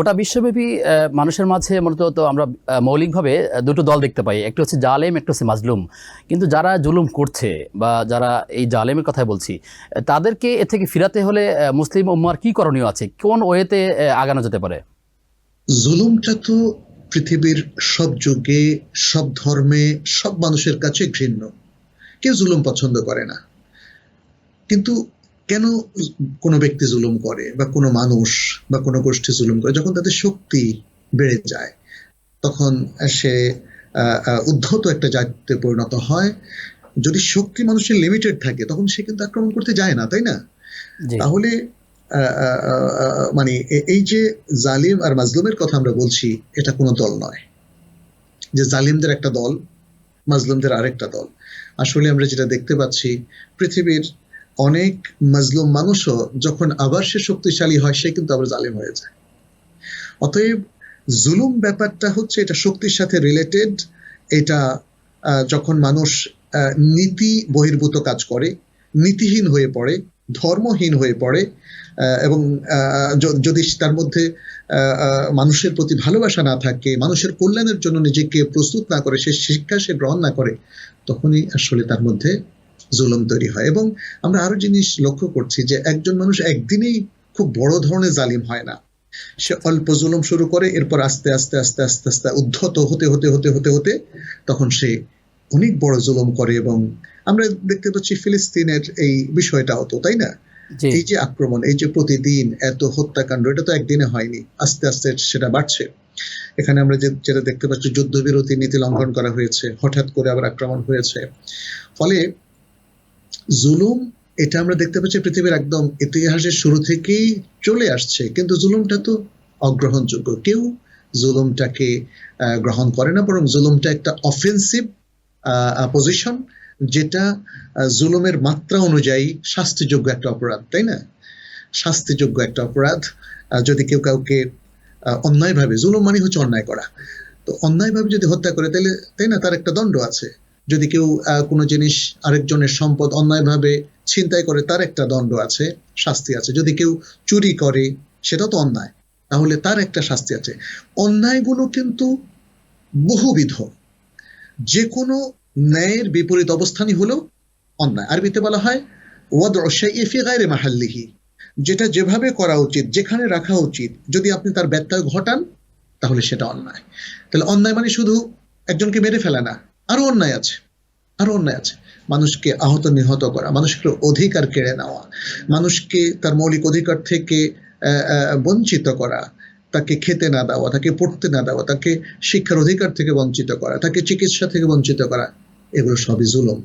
গোটা বিশ্বব্যাপী মানুষের মাঝে মূলত তো আমরা মৌলিকভাবে দুটো দল দেখতে পাই। একটা হচ্ছে জালেম, একটা হচ্ছে মাজলুম। কিন্তু যারা জুলুম করছে বা যারা এই জালেমের কথাই বলছি তাদেরকে এ থেকে ফিরাতে হলে মুসলিম উম্মার কি করণীয় আছে? কোন ওয়েতে আগানো যেতে পারে? জুলুমটা তো পৃথিবীর সব যুগে, সব ধর্মে, সব মানুষের কাছে ঘৃণ্য। কেউ জুলুম পছন্দ করে না। কিন্তু কেন কোনো ব্যক্তি জুলুম করে বা কোনো মানুষ বা কোনো গোষ্ঠী জুলুম করে? যখন তাদের শক্তি বেড়ে যায় তখন সে উদ্ধত একটা জাতিতে পরিণত হয়। যদি শক্তি মানুষের লিমিটেড থাকে তখন সে কিন্তু আক্রমণ করতে যায় না তাই না? তাহলে মানে এই যে জালিম আর মাজলুমের কথা আমরা বলছি এটা কোনো দল নয়। যে জালিমদের একটা দল মাজলুমদের আরেকটা দল। আসলে আমরা যেটা দেখতে পাচ্ছি পৃথিবীর অনেক মাজলুম মানুষও যখন আবার সে শক্তিশালী হয়, সে কিন্তু আবার জালিম হয়ে যায়। অতএব জুলুম ব্যাপারটা হচ্ছে এটা শক্তির সাথে রিলেটেড এটা যখন মানুষ নীতি বহির্ভূত কাজ করে, নীতিহীন হয়ে পড়ে, ধর্মহীন হয়ে পড়ে এবং যদি তার মধ্যে মানুষের প্রতি ভালোবাসা না থাকে, মানুষের কল্যাণের জন্য নিজেকে প্রস্তুত না করে, সে শিক্ষা সে গ্রহণ না করে, তখনই আসলে তার মধ্যে জুলুম তৈরি হয়। এবং আমরা আরও জিনিস লক্ষ্য করছি যে একজন মানুষ একদিনেই খুব বড় ধরনের জালিম হয় না। সে অল্প জুলুম শুরু করে এরপর আস্তে আস্তে আস্তে আস্তে আস্তে উদ্ধত হতে হতে হতে হতে হতে তখন সে অনেক বড় জুলুম করে এবং আমরা দেখতে পাচ্ছি ফিলিস্তিনের এই বিষয়টাও তো তাই না? এই যে আক্রমণ এই যে প্রতিদিন এত হত্যাকাণ্ড এটা তো একদিনে হয়নি আস্তে আস্তে সেটা বাড়ছে। এখানে আমরা যে যেটা দেখতে পাচ্ছি যুদ্ধবিরতি নীতি লঙ্ঘন করা হয়েছে হঠাৎ করে আবার আক্রমণ হয়েছে। ফলে জুলুম, এটা আমরা দেখতে পাচ্ছি পৃথিবীর একদম ইতিহাসের শুরু থেকেই চলে আসছে। কিন্তু জুলুমটা তো অগ্রহণযোগ্য। কেউ জুলুমটাকে গ্রহণ করে না, বরং জুলুমটা একটা অফেন্সিভ পজিশন যেটা জুলুমের মাত্রা অনুযায়ী শাস্তিযোগ্য একটা অপরাধ, তাই না? শাস্তিযোগ্য একটা অপরাধ যদি কেউ কাউকে অন্যায়ভাবে, জুলুম মানে হচ্ছে অন্যায় করা। তো অন্যায়ভাবে যদি হত্যা করে তাহলে তাই না? তার একটা দণ্ড আছে। যদি কেউ কোনো জিনিস আরেকজনের সম্পদ অন্যায়ভাবে ছিনতাই করে, তার একটা দণ্ড আছে, শাস্তি আছে। যদি কেউ চুরি করে, সেটা তো অন্যায়। তাহলে তার একটা শাস্তি আছে। অন্যায়গুলো কিন্তু বহুবিধ। যে কোনো ন্যায়ের বিপরীত অবস্থানই হলো অন্যায়। আরবিতে বলা হয় ওয়াদ ফি গায়রি মাহাল্লিহি। যেটা যেভাবে করা উচিত, যেখানে রাখা উচিত, যদি আপনি তার ব্যত্যয় ঘটান, তাহলে সেটা অন্যায়। তাহলে অন্যায় মানে শুধু একজনকে মেরে ফেলা না। আরও অন্যায় আছে, আরও অন্যায় আছে। মানুষকে আহত, নিহত করা, মানুষকে অধিকার কেড়ে নেওয়া, মানুষকে তার মৌলিক অধিকার থেকে বঞ্চিত করা, তাকে খেতে না দেওয়া, তাকে পড়তে না দেওয়া, তাকে শিক্ষার অধিকার থেকে বঞ্চিত করা, তাকে চিকিৎসা থেকে বঞ্চিত করা, এগুলো সবই জুলুম।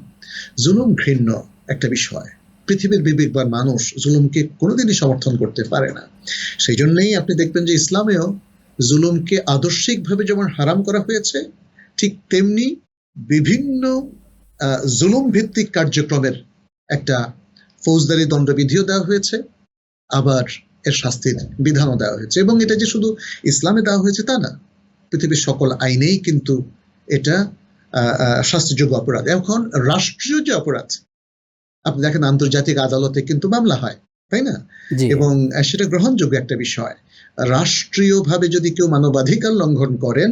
জুলুম ঘৃণ্য একটা বিষয়। পৃথিবীর বিবেকবান মানুষ জুলুমকে কোনোদিনই সমর্থন করতে পারে না। সেই জন্যেই আপনি দেখবেন যে ইসলামেও জুলুমকে আদর্শিকভাবে যেমন হারাম করা হয়েছে, ঠিক তেমনি বিভিন্ন জুলুম ভিত্তিক কার্যক্রমের একটা ফৌজদারি দণ্ডবিধিও দেওয়া হয়েছে আবার এর শাস্তির বিধানও দেওয়া হয়েছে। এবং এটা যে শুধু ইসলামে দেওয়া হয়েছে তা না পৃথিবীর সকল আইনেই কিন্তু এটা শাস্তিযোগ্য অপরাধ। এখন রাষ্ট্রীয় যে অপরাধ আপনি দেখেন আন্তর্জাতিক আদালতে কিন্তু মামলা হয় তাই না? এবং সেটা গ্রহণযোগ্য একটা বিষয়। রাষ্ট্রীয়ভাবে যদি কেউ মানবাধিকার লঙ্ঘন করেন